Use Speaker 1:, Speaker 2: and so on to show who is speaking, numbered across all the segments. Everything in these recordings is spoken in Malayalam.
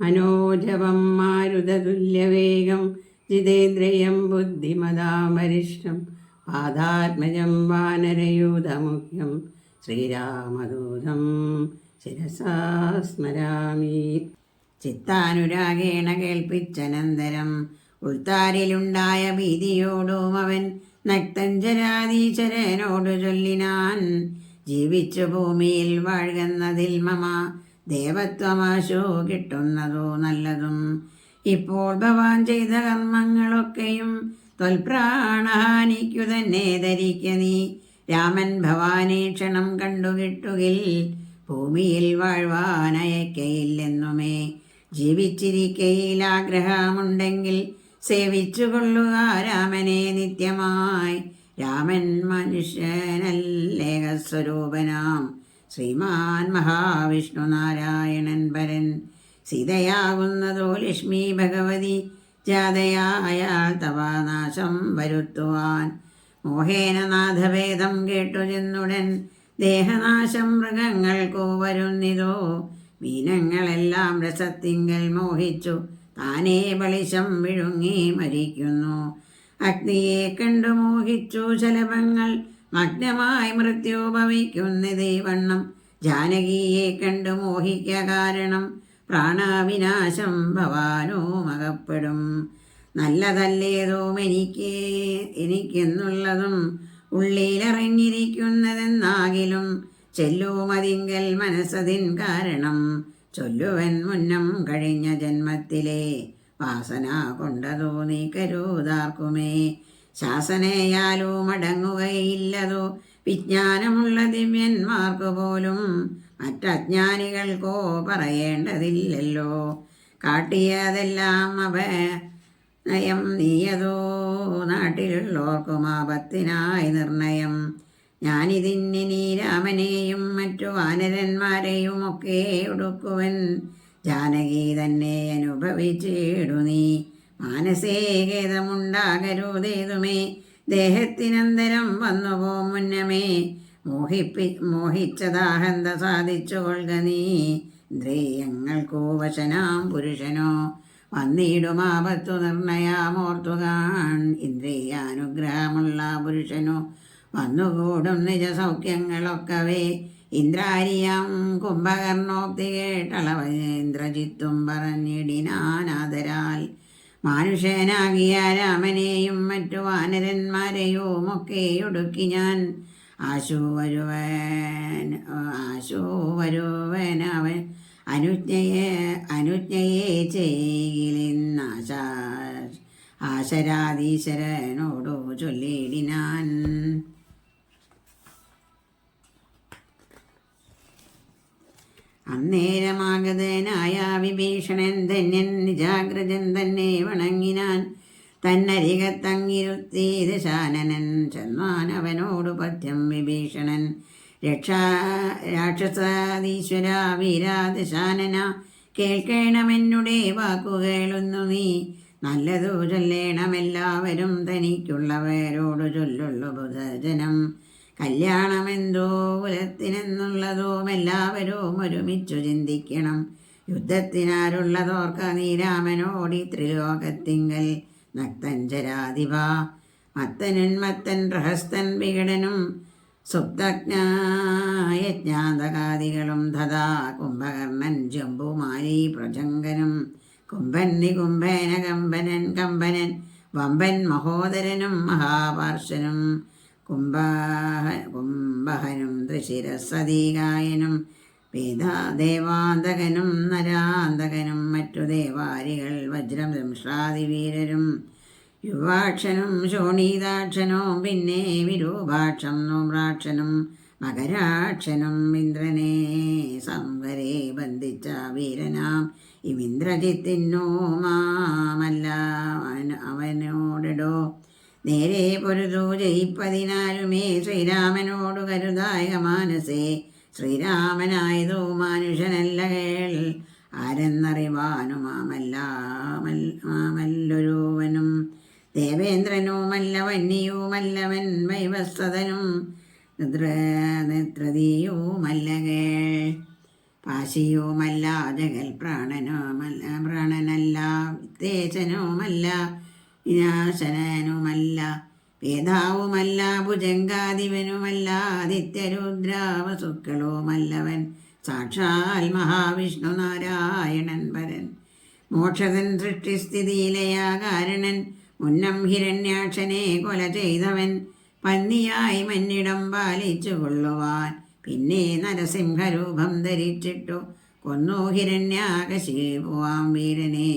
Speaker 1: മനോജവം മാരുതതുല്യവേഗം ജിതേന്ദ്രിയം ബുദ്ധിമതാമരിഷ്ടം പാദാത്മജം വാനരയൂതമുഖ്യം ശ്രീരാമദൂതം ശിരസാ സ്മരാമി. ചിത്താനുരാഗേണ കേൾപ്പിച്ചനന്തരം ഉൾത്താരിലുണ്ടായ ഭീതിയോടും അവൻ നക്തഞ്ചരാതീശ്വരനോടു ചൊല്ലിനാൻ ജീവിച്ചു ഭൂമിയിൽ വാഴുന്നതിൽ മമ ദേവത്വമാശോ കിട്ടുന്നതോ നല്ലതും. ഇപ്പോൾ ഭവാൻ ചെയ്ത കർമ്മങ്ങളൊക്കെയും തൊൽപ്രാണഹാനിക്കു തന്നെ ധരിക്ക നീ. രാമൻ ഭവാനെ ക്ഷണം കണ്ടുകിട്ടുകിൽ ഭൂമിയിൽ വാഴ്വാനയക്കയില്ലെന്നുമേ ജീവിച്ചിരിക്കയിൽ ആഗ്രഹമുണ്ടെങ്കിൽ സേവിച്ചുകൊള്ളുക രാമനെ നിത്യമായി. രാമൻ മനുഷ്യനല്ലേകസ്വരൂപനാം ശ്രീമാൻ മഹാവിഷ്ണു നാരായണൻ പരൻ സീതയാകുന്നതോ ലക്ഷ്മി ഭഗവതി ജാതയായാൽ തവാനാശം വരുത്തുവാൻ. മോഹേന നാഥഭേദം കേട്ടു ചെന്നുടൻ ദേഹനാശം മൃഗങ്ങൾക്കോ വരുന്നിതോ? മീനങ്ങളെല്ലാം രസത്തിങ്കൽ മോഹിച്ചു താനേ ബളിശം വിഴുങ്ങി മരിക്കുന്നു. അഗ്നിയെ കണ്ടു മോഹിച്ചു ശലഭങ്ങൾ മഗ്നമായി മൃത്യു ഭവിക്കുന്നതേ വണ്ണം ജാനകിയെ കണ്ടു മോഹിക്ക കാരണം. പ്രാണാവിനാശം ഭവാനോ മകപ്പെടും. നല്ലതല്ലേതോ എനിക്ക് എനിക്കെന്നുള്ളതും ഉള്ളിലിറങ്ങിയിരിക്കുന്നതെന്നാകിലും ചെല്ലുമതിങ്കൽ മനസ്സതിൻ കാരണം. ചൊല്ലുവൻ മുന്നം കഴിഞ്ഞ ജന്മത്തിലെ വാസന കൊണ്ടതോ നീ കരുതാർക്കുമേ. ശാസനയാലോ മടങ്ങുകയില്ലതോ. വിജ്ഞാനമുള്ള ദിവ്യന്മാർക്ക് പോലും മറ്റജ്ഞാനികൾക്കോ പറയേണ്ടതില്ലല്ലോ. കാട്ടിയതെല്ലാം അവ നയം നീയതോ. നാട്ടിലുള്ളോർക്കും ആപത്തിനായി നിർണയം. ഞാനിതിന്നിനി രാമനെയും മറ്റു വാനരന്മാരെയും ഒക്കെ ഒടുക്കുവൻ. ജാനകി തന്നെ അനുഭവിച്ചിടു നീ മാനസേ ഖേദമുണ്ടാകരുതേതുമേ ദേഹത്തിനന്തരം വന്നുപോ മുന്നമേ. മോഹിപ്പി മോഹിച്ചതാഹന്ത സാധിച്ചു കൊള്ളുക നീ. ഇന്ദ്രിയങ്ങൾക്കോ വശനാം പുരുഷനോ വന്നിടുമാപത്തു നിർണയാമോർത്തുകാൺ ഇന്ദ്രിയാനുഗ്രഹമുള്ള പുരുഷനു. വന്നുകൂടും നിജ സൗഖ്യങ്ങളൊക്കവേ ഇന്ദ്രാരിയാം കുംഭകർണോക്തി കേട്ടളവ ഇന്ദ്രജിത്തും പറഞ്ഞിടിനാനാദരാൽ. മാനുഷനാകിയ രാമനെയും മറ്റു വാനരന്മാരെയും ഒക്കെ ഒടുക്കി ഞാൻ. ആശു വരുവൻ അവൻ അനുജ്ഞയെ അനുജ്ഞയെ ചെയ്യിലിന്നാശ ആശരാധീശ്വരനോടു ചൊല്ലിടിനാൻ. അന്നേരമാഗതനായ വിഭീഷണൻ ധന്യൻ നിജാഗ്രജൻ തന്നെ വണങ്ങിനാൻ തന്നരികത്തങ്ങിരുത്തി ദശാനനൻ ചെന്നാൻ അവനോടു പദ്യം വിഭീഷണൻ. രക്ഷാ രാക്ഷസാധീശ്വര വീരാദശാനന കേൾക്കണമെന്നുടെ വാക്കുകേളുന്നു നീ. നല്ലതു ചൊല്ലേണമെല്ലാവരും തനിക്കുള്ളവരോട് ചൊല്ലുള്ളു ബുധജനം കല്യാണമെന്തോ കുലത്തിനെന്നുള്ളതും എല്ലാവരും ഒരുമിച്ചു ചിന്തിക്കണം. യുദ്ധത്തിനാരുള്ളതോർക്ക നീരാമനോടി ത്രിലോകത്തിങ്കൽ. നക്തഞ്ചരാധിപ മത്തനൻ മത്തൻ പ്രഹസ്തൻ വികടനും സുപ്തജ്ഞായജ്ഞാതകാദികളും തഥാ കുംഭകർണൻ ജംബുമാരി പ്രജങ്കനും കുംഭൻ നികുംഭേന കമ്പനൻ കമ്പനൻ വമ്പൻ മഹോദരനും മഹാപാർശ്വനും കുംഭഹ കുംഭഹനും ത്രിശിരസതീകായനും വേദാദേവാന്തകനും നരാന്തകനും മറ്റു ദേവാരികൾ വജ്രം ദംഷ്ടാതിവീരരും യുവാക്ഷനും ശോണീതാക്ഷനും പിന്നെ വിരൂപാക്ഷം നോമ്രാക്ഷനും മകരാക്ഷനും ഇന്ദ്രനെ സംവരെ ബന്ധിച്ച വീരനാം ഇമിന്ദ്രജിത്തിനോ മാമല്ല അവനോടിടോ. നേരെ പൊരുതു ജയിപ്പതിനാലുമേ ശ്രീരാമനോടു കരുതായ മാനസേ. ശ്രീരാമനായതോ മനുഷ്യനല്ല കേൾ. ആരെന്നറിവാനുമാമല്ലാമല്ലൊരുവനും ദേവേന്ദ്രനുമല്ല വന്യവുമല്ലവൻ വൈവസ്തനും നേത്രതീയുമല്ല കേൾ. പാശിയുമല്ല ജഗൽ പ്രാണനുമല്ല പ്രാണനല്ല വിത്തേശനുമല്ല വിനാശനനുമല്ല വേദാവുമല്ല ഭുജങ്കാദിവനുമല്ല ആദിത്യരുദ്രാവസുക്കളുമല്ലവൻ സാക്ഷാൽ മഹാവിഷ്ണു നാരായണൻ പരൻ. മോക്ഷകൻ സൃഷ്ടിസ്ഥിതിയിലയാകാരണൻ മുന്നം ഹിരണ്യാക്ഷനെ കൊല ചെയ്തവൻ പന്നിയായി മന്നിടം പാലിച്ചു കൊള്ളുവാൻ പിന്നെ നരസിംഹരൂപം ധരിച്ചിട്ടു കൊന്നു ഹിരണ്യാകശീപുവാം വീരനെ.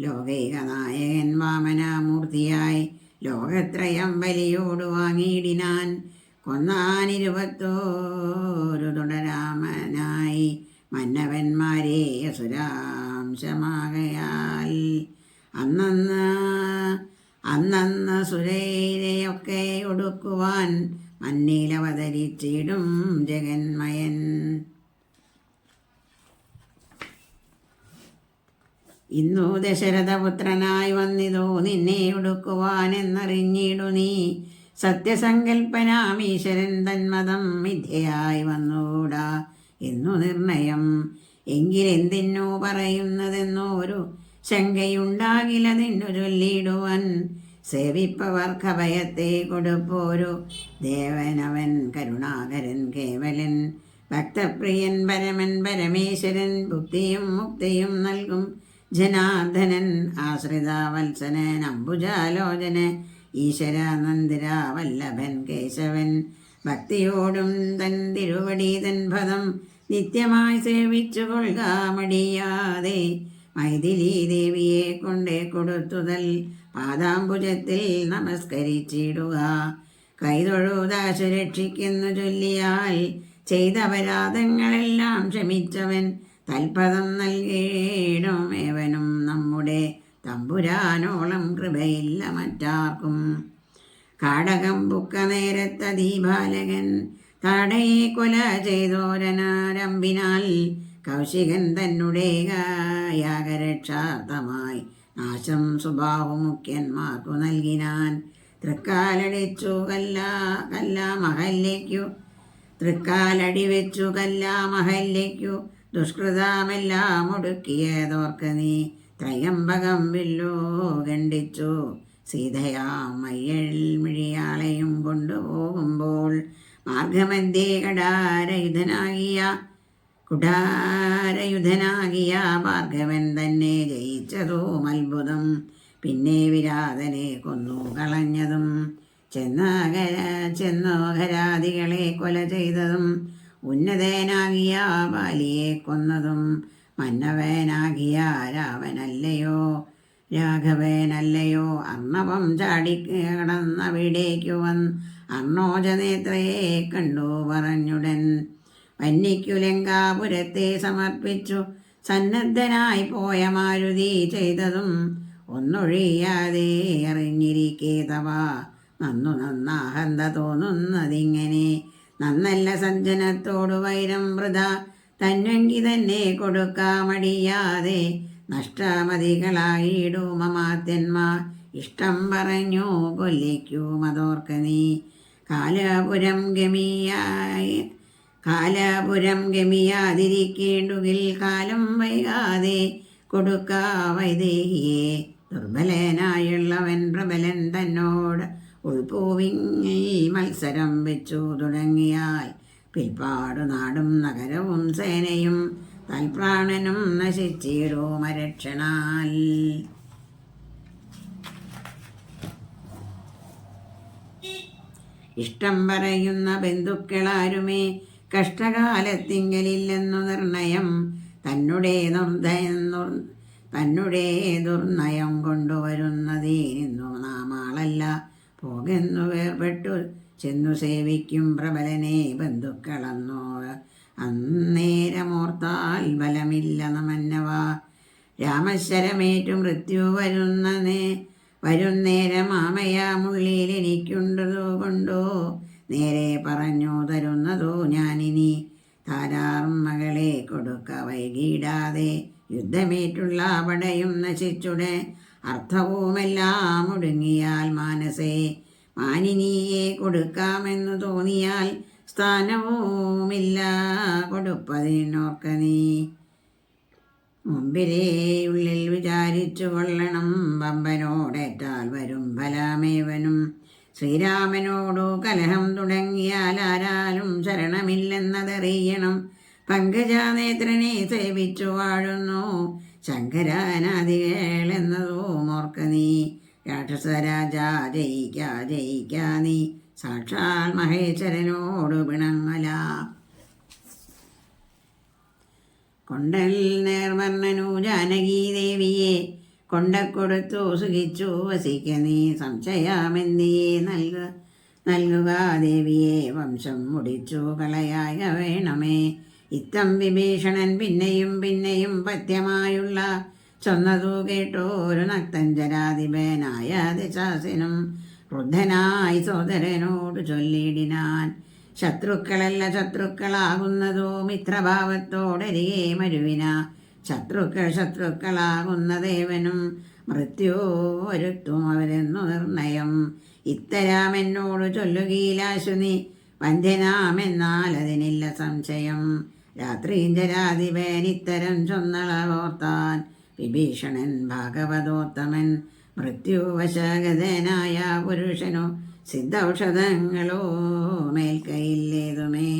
Speaker 1: ലോകൈക നായകൻ വാമനാമൂർത്തിയായി ലോകത്രയം ബലിയോട് വാങ്ങിയിടിനാൻ കൊന്നാനിരുപത്തോരു തുടരാമനായി മന്നവന്മാരെ അസുരാംശമാകയാൽ. അന്നന്ന് അന്നന്ന് സുരയിലെയൊക്കെ ഒടുക്കുവാൻ മണ്ണിലവതരിച്ചിടും ജഗന്മയൻ. ഇന്നു ദശരഥപുത്രനായി വന്നിതോ? നിന്നെ ഒടുക്കുവാൻ എന്നറിഞ്ഞിടു നീ. സത്യസങ്കൽപ്പനാമീശ്വരൻ തന്മതം വിദ്യയായി വന്നൂടാ. എന്നു നിർണയം. എങ്കിലെന്തിനോ പറയുന്നതെന്നോ ഒരു ശങ്കയുണ്ടാകിലതിനു ചൊല്ലിയിടുവൻ സേവിപ്പവർക്ക് ഭയത്തെ കൊടുപ്പോരു ദേവനവൻ കരുണാകരൻ കേവലൻ. ഭക്തപ്രിയൻ പരമൻ പരമേശ്വരൻ ബുദ്ധിയും മുക്തിയും നൽകും. ജനാർദ്ദനൻ ആശ്രിതാവത്സനൻ അംബുജാലോചന ഈശ്വര നന്ദിര വല്ലഭൻ കേശവൻ. ഭക്തിയോടും തൻ തിരുവടി തൻ പദം നിത്യമായി സേവിച്ചു കൊള്ളുക മൈഥിലി ദേവിയെ കൊണ്ടേ കൊടുത്തുതൽ പാദാംബുജത്തിൽ നമസ്കരിച്ചിടുക. കൈതൊഴുതാശു രക്ഷിക്കുന്നു ചൊല്ലിയാൽ ചെയ്ത അപരാധങ്ങളെല്ലാം ക്ഷമിച്ചവൻ തൽപദം നൽകിയിടും ഏവനും നമ്മുടെ തമ്പുരാനോളം കൃപയില്ല മറ്റാർക്കും. കാടകം പുക്ക നേരത്ത ദീപാലകൻ താടയെ കൊല ചെയ്തോരനാരമ്പിനാൽ കൗശികൻ തന്നെ യാഗരക്ഷാർത്ഥമായി നാശം സ്വഭാവമുഖ്യന്മാർക്കു നൽകിനാൻ തൃക്കാലടിച്ചു കല്ലാ കല്ലാ മഹല്യയ്ക്കു തൃക്കാലടി വെച്ചു കല്ലാ മഹല്യയ്ക്കു ദുഷ്കൃതമെല്ലാം ഒടുക്കിയതോർക്ക് നീ ത്രയംബകം വില്ലോ ഖണ്ഡിച്ചു. സീതയാമയ്യൽ മിഴിയാളെയും കൊണ്ടുപോകുമ്പോൾ മാർഗമധ്യേ കടാരയുധനാകിയ കുടാരയുധനാകിയ ഭാർഗവൻ തന്നെ ജയിച്ചതും അത്ഭുതം. പിന്നെ വിരാതനെ കൊന്നു കളഞ്ഞതും ചെന്നാകര ചെന്നോഹരാദികളെ കൊല ചെയ്തതും ഉന്നതനാകിയ ബാലിയെ കൊന്നതും മന്നവേനാകിയ രാവനല്ലയോ രാഘവേനല്ലയോ. അർണവം ചാടി ചാടിക്കടന്നവിടേക്കു വന്ന് അർണോജനേത്രയെ കണ്ടു പറഞ്ഞുടൻ. വന്യയ്ക്കു ലങ്കാപുരത്തെ സമർപ്പിച്ചു. സന്നദ്ധനായി പോയ മാരുതി ചെയ്തതും ഒന്നൊഴിയാതെ അറിഞ്ഞിരിക്കേതവാ. നന്നു നന്നാഹന്ത തോന്നുന്നതിങ്ങനെ നന്നല്ല സജ്ജനത്തോടു വൈരം വൃത. തന്നെങ്കി തന്നെ കൊടുക്കാമടിയാതെ നഷ്ടമതികളായിടുമമാത്യന്മാർ ഇഷ്ടം പറഞ്ഞു കൊല്ലിക്കൂ മതോർക്ക നീ. കാലപുരം ഗമിയായി കാലപുരം ഗമിയാതിരിക്കേണ്ടുകിൽ കാലം വൈകാതെ കൊടുക്കാ വൈദേഹിയെ ദുർബലനായുള്ളവൻ പ്രബലൻ തന്നോട് ഉൾപൂവിങ്ങിൽ മത്സരം വെച്ചു തുടങ്ങിയാൽ പിൽപ്പാടു നാടും നഗരവും സേനയും തൽപ്രാണനും നശിച്ചിടോ മരക്ഷണാൽ. ഇഷ്ടം പറയുന്ന ബന്ധുക്കളാരുമേ കഷ്ടകാലത്തിങ്കലില്ലെന്നു നിർണയം തന്നുടേ നിർദ്ദയം തന്നുടേ ദുർനയം കൊണ്ടുവരുന്നതേനിന്നു നാമാളല്ല. പോകുന്നു വേർപെട്ടു. ചെന്നു സേവിക്കും പ്രബലനെ ബന്ധുക്കളന്നോ. അന്നേരമോർത്താൽ ബലമില്ല നമന്നവ. രാമശരമേറ്റു മൃത്യു വരുന്ന വരുന്നേരം ആമയാമുള്ളിൽ എനിക്കുണ്ടതോ കൊണ്ടോ. നേരെ പറഞ്ഞു തരുന്നതോ ഞാനിനി. താരാർമകളെ കൊടുക്ക വൈകിടാതെ. യുദ്ധമേറ്റുള്ള പടയും നശിച്ചുടെ. അർത്ഥവുമെല്ലാം ഒടുങ്ങിയാൽ മാനസേ മാനിനിയെ കൊടുക്കാമെന്നു തോന്നിയാൽ സ്ഥാനവുമില്ല. കൊടുപ്പതിനോർക്ക നീ മുമ്പിലേ ഉള്ളിൽ വിചാരിച്ചു കൊള്ളണം. പമ്പനോടേറ്റാൽ വരും ഫലാമേവനും. ശ്രീരാമനോടു കലഹം തുടങ്ങിയാൽ ആരാലും ശരണമില്ലെന്നതറിയണം. പങ്കജാനേത്രനെ സേവിച്ചു വാഴുന്നു. ശങ്കരാനാദികളെന്നതും ഓർക്ക നീ. രാക്ഷസരാജ ജയിക്ക ജയിക്ക നീ. സാക്ഷാൽ മഹേശ്വരനോട് പിണങ്ങല. കൊണ്ടൽ നേർവർണനു ജാനകീ ദേവിയെ കൊണ്ടക്കൊടുത്തു സുഖിച്ചു വസിക്ക നീ. സംശയാമെന്തിയെ നൽക നൽകുക ദേവിയെ വംശം മുടിച്ചു കളയായ വേണമേ. ഇത്തം വിഭീഷണൻ പിന്നെയും പിന്നെയും പഥ്യമായുള്ള ചൊന്നതു കേട്ടോരു നക്തഞ്ചരാധിപനായ ദിശാസിനും ക്രുദ്ധനായി സോദരനോട് ചൊല്ലിടിനാൻ ശത്രുക്കളല്ല ശത്രുക്കളാകുന്നതോ മിത്രഭാവത്തോടരികെ മരുവിന. ശത്രുക്കൾ ശത്രുക്കളാകുന്നദേവനും മൃത്യോ വരുത്തും അവരെന്നു നിർണയം. ഇത്തരാമെന്നോട് ചൊല്ലുകീലാശു നീ വന്ധ്യനാമെന്നാൽ അതിനില്ല സംശയം. രാത്രീഞ്ചരാധിപൻ ഇത്തരം ചൊന്നളവോർത്താൻ വിഭീഷണൻ ഭാഗവതോത്തമൻ മൃത്യുവശാഗതനായ പുരുഷനോ സിദ്ധൌഷധങ്ങളോ മേൽക്കയില്ലേതുമേ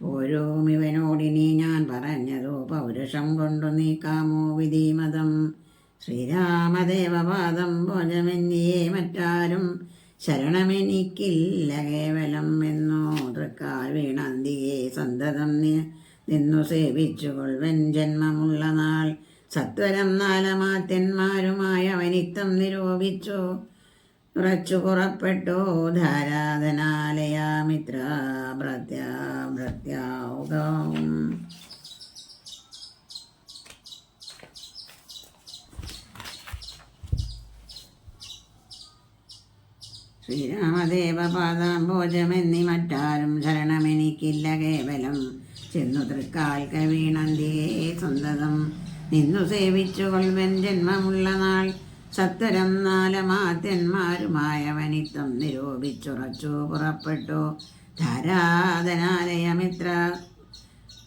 Speaker 1: പോരോമിവനോടിനി ഞാൻ പറഞ്ഞതോ പൗരുഷം കൊണ്ടു നീക്കാമോ വിധിമതം. ശ്രീരാമദേവപാദം ഭോജമെന്നിയെ മറ്റാരും ശരണമെനിക്കില്ല കേവലം എന്നോ. തൃക്കാൽ വീണന്തിയെ സന്തതം നിന്നു സേവിച്ചുകൊൾവൻ ജന്മമുള്ള നാൾ. സത്വരം നാലമാത്യന്മാരുമായ അവനിത്തം നിരൂപിച്ചു. ഉറച്ചു പുറപ്പെട്ടു ധാരാധനാലയാമിത്ര ഭ്രത്യാ ഭൃത്യാവുകം ശ്രീരാമദേവപാദാംബോജമെന്നി മറ്റാരും ശരണമെനിക്കില്ല കേവലം. ചെന്നു തൃക്കാൽ വീണന്തിയേ സ്വന്തതം നിന്നു സേവിച്ചു കൊൽവൻ ജന്മമുള്ള നാൾ. സത്വരം നാലമാത്യന്മാരുമായവനിത്തം നിരൂപിച്ചുറച്ചു പുറപ്പെട്ടു. ധാരാധനാലയമിത്ര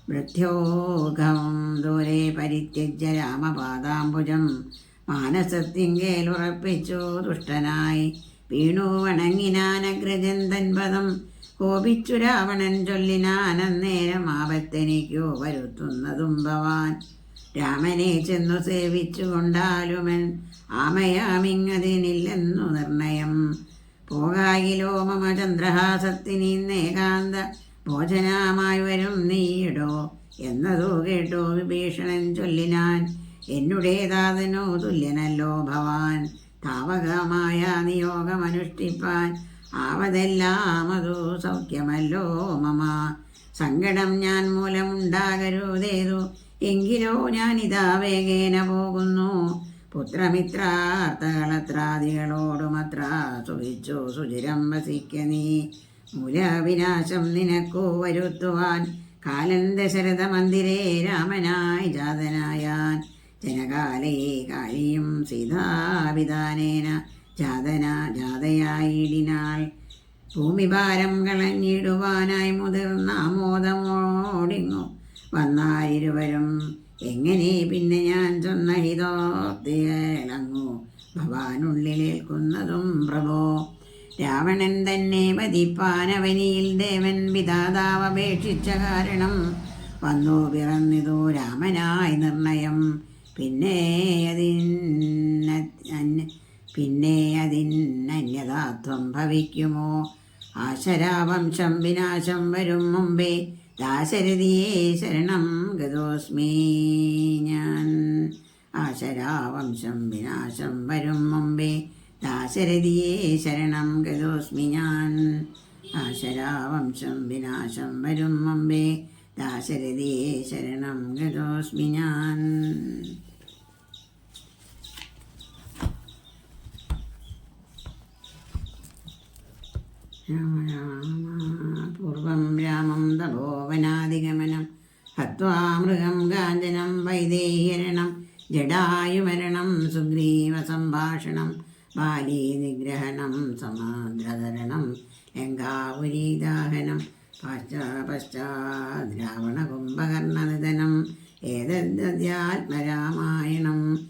Speaker 1: വൃദ്ധ്യോഗം ദൂരെ പരിത്യജ്യ രാമപാദാംബുജം. മാനസത്തിങ്കേലുറപ്പിച്ചു ദുഷ്ടനായി. വീണു വണങ്ങിനാനഗ്രജൻ തൻപദം കോപിച്ചു രാവണൻ ചൊല്ലിനാനേരം ആപത്തെനിക്കോ വരുത്തുന്നതും ഭവാൻ. രാമനെ ചെന്നു സേവിച്ചു കൊണ്ടാലുമൻ ആമയാമിങ്ങതിനില്ലെന്നു നിർണയം. പോകായിലോ മമ ചന്ദ്രഹാസത്തിനീന്നേകാന്ത ഭോജനമായി വരും നീയിടോ എന്നതോ കേട്ടോ വിഭീഷണൻ ചൊല്ലിനാൻ. എന്നുടേതാതനോ തുല്യനല്ലോ ഭവാൻ. താവകമായ നിയോഗമനുഷ്ഠിപ്പാൻ ആവതെല്ലാം അതു സൗഖ്യമല്ലോ മമ. സങ്കടം ഞാൻ മൂലമുണ്ടാകരുതേതു? എങ്കിലോ ഞാനിതാ വേഗേന പോകുന്നു. പുത്രമിത്രാർത്ഥകളത്രാദികളോടുമത്ര സുഖിച്ചു സുചിരം വസിക്ക നീ. മൂലവിനാശം നിനക്കു വരുത്തുവാൻ കാലൻ ദശരഥ മന്ദിരേ രാമനായി ജാതനായാൻ ജനകാലേ കാലിയും സീതാവിധാനേന ജാതന ജാതയായിടിനാൾ. ഭൂമിഭാരം കളഞ്ഞിടുവാനായി മുതിർന്ന മോദമോടിങ്ങു വന്നാലിരുവരും എങ്ങനെ പിന്നെ ഞാൻ ചൊന്ന ഭവാനുള്ളിലേൽക്കുന്നതും പ്രഭോ. രാവണൻ തന്നെ വധിപ്പാനവനിയിൽ ദേവൻ പിതാതാവപേക്ഷിച്ച കാരണം. വന്നു പിറന്നിതു രാമനായി നിർണയം. പിന്നെ അതിന് പിന്നെ അതിനന്യതാത്വം ഭവിക്കുമോ? ആശരാവംശം വിനാശം വരും മുമ്പേ ദാശരഥിയെ ശരണം ഗതോസ്മി ഞാൻ. ആശരാവംശം വിനാശം വരും മുമ്പേ ദാശരഥിയെ ശരണം ഗതോസ്മി ഞാൻ. ആശരാവംശം വിനാശം വരും മുമ്പേ ദാശരഥിയെ ശരണം ഗതോസ്മി ഞാൻ. രാമ രാമ